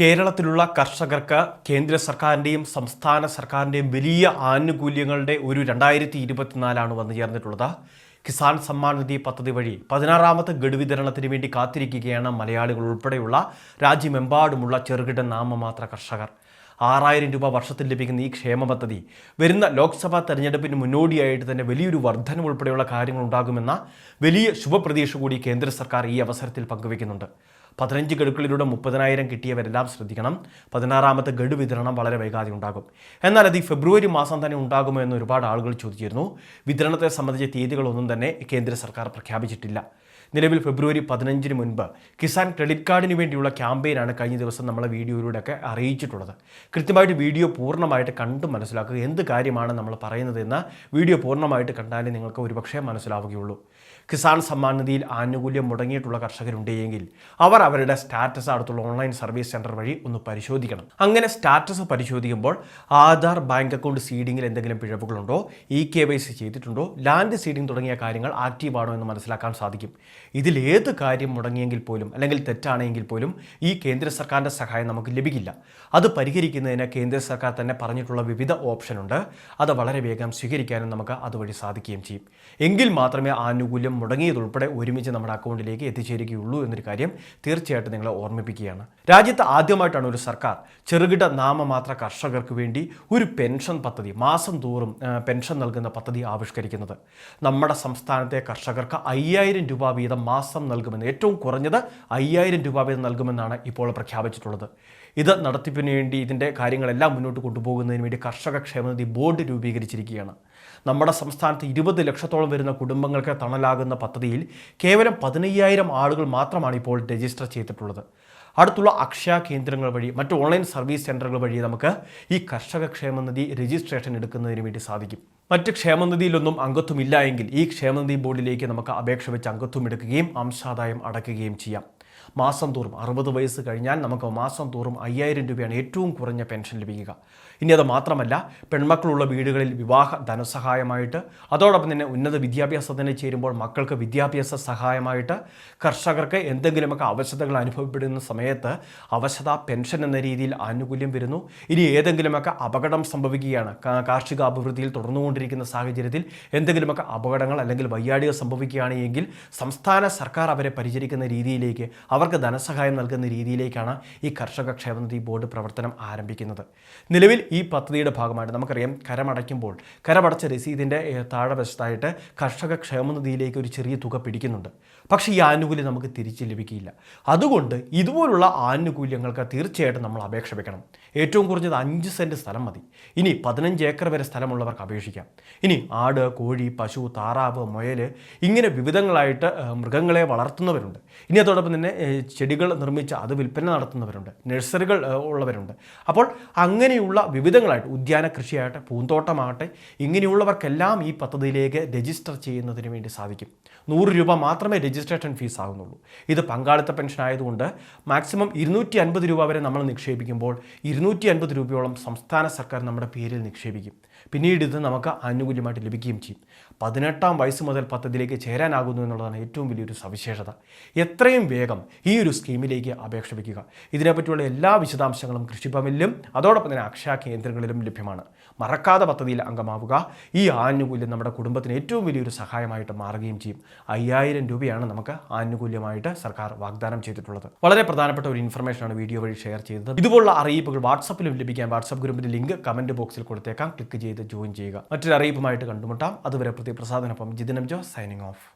കേരളത്തിലുള്ള കർഷകർക്ക് കേന്ദ്ര സർക്കാരിന്റെയും സംസ്ഥാന സർക്കാരിന്റെയും വലിയ ആനുകൂല്യങ്ങളുടെ ഒരു രണ്ടായിരത്തി ഇരുപത്തിനാലാണ് വന്നു ചേർന്നിട്ടുള്ളത്. കിസാൻ സമ്മാൻ നിധി പദ്ധതി വഴി പതിനാറാമത്തെ ഗഡു വിതരണത്തിന് വേണ്ടി കാത്തിരിക്കുകയാണ് മലയാളികൾ ഉൾപ്പെടെയുള്ള രാജ്യമെമ്പാടുമുള്ള ചെറുകിട നാമമാത്ര കർഷകർ. ആറായിരം രൂപ വർഷത്തിൽ ലഭിക്കുന്ന ഈ ക്ഷേമ പദ്ധതി വരുന്ന ലോക്സഭാ തെരഞ്ഞെടുപ്പിന് മുന്നോടിയായിട്ട് തന്നെ വലിയൊരു വർധനം ഉൾപ്പെടെയുള്ള കാര്യങ്ങൾ ഉണ്ടാകുമെന്ന വലിയ ശുഭപ്രതീക്ഷ കൂടി കേന്ദ്ര സർക്കാർ ഈ അവസരത്തിൽ പങ്കുവയ്ക്കുന്നുണ്ട് പതിനഞ്ച് ഗഡുക്കളിലൂടെ മുപ്പതിനായിരം കിട്ടിയവരെല്ലാം ശ്രദ്ധിക്കണം. പതിനാറാമത്തെ ഗഡു വിതരണം വളരെ വൈകാതെ ഉണ്ടാകും. എന്നാൽ അത് ഈ ഫെബ്രുവരി മാസം തന്നെ ഉണ്ടാകുമോ എന്ന് ഒരുപാട് ആളുകൾ ചോദിച്ചിരുന്നു. വിതരണത്തെ സംബന്ധിച്ച തീയതികളൊന്നും തന്നെ കേന്ദ്ര സർക്കാർ പ്രഖ്യാപിച്ചിട്ടില്ല. നിലവിൽ ഫെബ്രുവരി പതിനഞ്ചിന് മുൻപ് കിസാൻ ക്രെഡിറ്റ് കാർഡിന് വേണ്ടിയുള്ള ക്യാമ്പയിനാണ് കഴിഞ്ഞ ദിവസം നമ്മളെ വീഡിയോയിലൂടെയൊക്കെ അറിയിച്ചിട്ടുള്ളത്. കൃത്യമായിട്ട് വീഡിയോ പൂർണമായിട്ട് കണ്ട് മനസ്സിലാക്കുക എന്ത് കാര്യമാണ് നമ്മൾ പറയുന്നതെന്ന് വീഡിയോ പൂർണമായിട്ട് കണ്ടാലേ നിങ്ങൾക്ക് ഒരുപക്ഷേ മനസ്സിലാവുകയുള്ളൂ. കിസാൻ സമ്മാൻ ആനുകൂല്യം മുടങ്ങിയിട്ടുള്ള കർഷകരുണ്ടെങ്കിൽ അവർ അവരുടെ സ്റ്റാറ്റസ് അടുത്തുള്ള ഓൺലൈൻ സർവീസ് സെന്റർ വഴി ഒന്ന് പരിശോധിക്കണം. അങ്ങനെ സ്റ്റാറ്റസ് പരിശോധിക്കുമ്പോൾ ആധാർ ബാങ്ക് അക്കൗണ്ട് സീഡിങ്ങിൽ എന്തെങ്കിലും പിഴവുകളുണ്ടോ ഇ കെ വൈ സി ചെയ്തിട്ടുണ്ടോ ലാൻഡ് സീഡിംഗ് തുടങ്ങിയ കാര്യങ്ങൾ ആക്റ്റീവ് ആണോ എന്ന് മനസ്സിലാക്കാൻ സാധിക്കും. ഇതിൽ കാര്യം മുടങ്ങിയെങ്കിൽ പോലും അല്ലെങ്കിൽ തെറ്റാണെങ്കിൽ പോലും ഈ കേന്ദ്ര സർക്കാരിന്റെ സഹായം നമുക്ക് ലഭിക്കില്ല. അത് പരിഹരിക്കുന്നതിന് കേന്ദ്ര സർക്കാർ തന്നെ പറഞ്ഞിട്ടുള്ള വിവിധ ഓപ്ഷനുണ്ട് അത് വളരെ വേഗം സ്വീകരിക്കാനും നമുക്ക് അതുവഴി സാധിക്കുകയും ചെയ്യും. എങ്കിൽ മാത്രമേ ആനുകൂല്യം മുടങ്ങിയതുൾപ്പെടെ ഒരുമിച്ച് നമ്മുടെ അക്കൗണ്ടിലേക്ക് എത്തിച്ചേരുകയുള്ളൂ എന്നൊരു കാര്യം തീർച്ചയായിട്ടും നിങ്ങളെ ഓർമ്മിപ്പിക്കുകയാണ്. രാജ്യത്ത് ആദ്യമായിട്ടാണ് ഒരു സർക്കാർ ചെറുകിട നാമമാത്ര കർഷകർക്ക് വേണ്ടി ഒരു പെൻഷൻ പദ്ധതി മാസം തോറും പെൻഷൻ നൽകുന്ന പദ്ധതി ആവിഷ്കരിക്കുന്നത്. നമ്മുടെ സംസ്ഥാനത്തെ കർഷകർക്ക് അയ്യായിരം രൂപ വീതം മാസം നൽകുമെന്ന് ഏറ്റവും കുറഞ്ഞത് അയ്യായിരം രൂപ വീതം നൽകുമെന്നാണ് ഇപ്പോൾ പ്രഖ്യാപിച്ചിട്ടുള്ളത്. ഇത് നടത്തിപ്പിന് വേണ്ടി ഇതിന്റെ കാര്യങ്ങളെല്ലാം മുന്നോട്ട് കൊണ്ടുപോകുന്നതിന് വേണ്ടി കർഷക ക്ഷേമനിധി ബോർഡ് രൂപീകരിച്ചിരിക്കുകയാണ്. നമ്മുടെ സംസ്ഥാനത്ത് ഇരുപത് ലക്ഷത്തോളം വരുന്ന കുടുംബങ്ങൾക്ക് തണലാകുന്ന പദ്ധതിയിൽ കേവലം പതിനയ്യായിരം ആളുകൾ മാത്രമാണ് ഇപ്പോൾ രജിസ്റ്റർ ചെയ്തിട്ടുള്ളത്. അടുത്തുള്ള അക്ഷയ കേന്ദ്രങ്ങൾ വഴി മറ്റ് ഓൺലൈൻ സർവീസ് സെന്ററുകൾ വഴി നമുക്ക് ഈ കർഷക ക്ഷേമനിധി രജിസ്ട്രേഷൻ എടുക്കുന്നതിന് വേണ്ടി സാധിക്കും. മറ്റ് ക്ഷേമനിധിയിലൊന്നും അംഗത്വമില്ല എങ്കിൽ ഈ ക്ഷേമനിധി ബോർഡിലേക്ക് നമുക്ക് അപേക്ഷ വെച്ച് അംഗത്വം എടുക്കുകയും അംശാദായം അടക്കുകയും ചെയ്യാം. മാസം തോറും അറുപത് വയസ്സ് കഴിഞ്ഞാൽ നമുക്ക് മാസം തോറും അയ്യായിരം രൂപയാണ് ഏറ്റവും കുറഞ്ഞ പെൻഷൻ ലഭിക്കുക. ഇനി അത് മാത്രമല്ല പെൺമക്കളുള്ള വീടുകളിൽ വിവാഹ ധനസഹായമായിട്ട് അതോടൊപ്പം തന്നെ ഉന്നത വിദ്യാഭ്യാസത്തിന് ചേരുമ്പോൾ മക്കൾക്ക് വിദ്യാഭ്യാസ സഹായമായിട്ട് കർഷകർക്ക് എന്തെങ്കിലുമൊക്കെ അവശതകൾ അനുഭവപ്പെടുന്ന സമയത്ത് അവശത പെൻഷൻ എന്ന രീതിയിൽ ആനുകൂല്യം വരുന്നു. ഇനി ഏതെങ്കിലുമൊക്കെ അപകടം സംഭവിക്കുകയാണ് കാർഷിക അഭിവൃദ്ധിയിൽ തുടർന്നുകൊണ്ടിരിക്കുന്ന സാഹചര്യത്തിൽ എന്തെങ്കിലുമൊക്കെ അപകടങ്ങൾ അല്ലെങ്കിൽ വയ്യാടികൾ സംഭവിക്കുകയാണെങ്കിൽ സംസ്ഥാന സർക്കാർ അവരെ പരിചരിക്കുന്ന രീതിയിലേക്ക് അവർക്ക് ധനസഹായം നൽകുന്ന രീതിയിലേക്കാണ് ഈ കർഷക ക്ഷേമനിധി ബോർഡ് പ്രവർത്തനം ആരംഭിക്കുന്നത്. നിലവിൽ ഈ പദ്ധതിയുടെ ഭാഗമായിട്ട് നമുക്കറിയാം കരമടയ്ക്കുമ്പോൾ കരമടച്ച രസീതിന്റെ താഴെ വശത്തായിട്ട് കർഷക ക്ഷേമനിധിയിലേക്ക് ഒരു ചെറിയ തുക പിടിക്കുന്നുണ്ട്. പക്ഷേ ഈ ആനുകൂല്യം നമുക്ക് തിരിച്ച് ലഭിക്കില്ല അതുകൊണ്ട് ഇതുപോലുള്ള ആനുകൂല്യങ്ങൾക്ക് തീർച്ചയായിട്ടും നമ്മൾ അപേക്ഷ വെക്കണം. ഏറ്റവും കുറഞ്ഞത് അഞ്ച് സെന്റ് സ്ഥലം മതി. ഇനി പതിനഞ്ച് ഏക്കർ വരെ സ്ഥലമുള്ളവർക്ക് അപേക്ഷിക്കാം. ഇനി ആട് കോഴി പശു താറാവ് മുയൽ ഇങ്ങനെ വിവിധങ്ങളായിട്ട് മൃഗങ്ങളെ വളർത്തുന്നവരുണ്ട്. ഇനി അതോടൊപ്പം തന്നെ ചെടികൾ നിർമ്മിച്ച് അത് വിൽപ്പന നടത്തുന്നവരുണ്ട്. നഴ്സറികൾ ഉള്ളവരുണ്ട്. അപ്പോൾ അങ്ങനെയുള്ള വിവിധങ്ങളായിട്ട് ഉദ്യാന കൃഷിയായിട്ട് പൂന്തോട്ടമാകട്ടെ ഇങ്ങനെയുള്ളവർക്കെല്ലാം ഈ പദ്ധതിയിലേക്ക് രജിസ്റ്റർ ചെയ്യുന്നതിന് വേണ്ടി സാധിക്കും. നൂറ് രൂപ മാത്രമേ രജിസ്ട്രേഷൻ ഫീസ് ആകുന്നുള്ളൂ ഇത് പങ്കാളിത്ത പെൻഷൻ ആയതുകൊണ്ട് മാക്സിമം ഇരുന്നൂറ്റി അൻപത് രൂപ വരെ നമ്മൾ നിക്ഷേപിക്കുമ്പോൾ ഇരുന്നൂറ്റി അൻപത് രൂപയോളം സംസ്ഥാന സർക്കാർ നമ്മുടെ പേരിൽ നിക്ഷേപിക്കും. പിന്നീട് ഇത് നമുക്ക് ആനുകൂല്യമായിട്ട് ലഭിക്കുകയും ചെയ്യും. പതിനെട്ടാം വയസ്സ് മുതൽ പദ്ധതിയിലേക്ക് ചേരാനാകുന്നു എന്നുള്ളതാണ് ഏറ്റവും വലിയൊരു സവിശേഷത. എത്രയും വേഗം ഈ ഒരു സ്കീമിലേക്ക് അപേക്ഷ വയ്ക്കുക. ഇതിനെപ്പറ്റിയുള്ള എല്ലാ വിശദാംശങ്ങളും കൃഷിഭവനിലും അതോടൊപ്പം തന്നെ അക്ഷയ കേന്ദ്രങ്ങളിലും ലഭ്യമാണ്. മറക്കാതെ പദ്ധതിയിൽ അംഗമാവുക. ഈ ആനുകൂല്യം നമ്മുടെ കുടുംബത്തിന് ഏറ്റവും വലിയൊരു സഹായമായിട്ട് മാറുകയും ചെയ്യും. അയ്യായിരം രൂപയാണ് നമുക്ക് ആനുകൂല്യമായിട്ട് സർക്കാർ വാഗ്ദാനം ചെയ്തിട്ടുള്ളത്. വളരെ പ്രധാനപ്പെട്ട ഒരു ഇൻഫർമേഷനാണ് വീഡിയോ വഴി ഷെയർ ചെയ്തത്. ഇതുപോലുള്ള അറിയിപ്പുകൾ വാട്സപ്പിലും ലഭിക്കാൻ വാട്സപ്പ് ഗ്രൂപ്പിന്റെ ലിങ്ക് കമന്റ് ബോക്സിൽ കൊടുത്തേക്കാം. ക്ലിക്ക് ചെയ്ത് ജോയിൻ ചെയ്യുക. മറ്റൊരു അറിയിപ്പുമായിട്ട് കണ്ടുമുട്ടാം. അതുവരെ പ്രതിപ്രസാദനൊപ്പം ജിതിനം ജോ സൈനിങ് ഓഫ്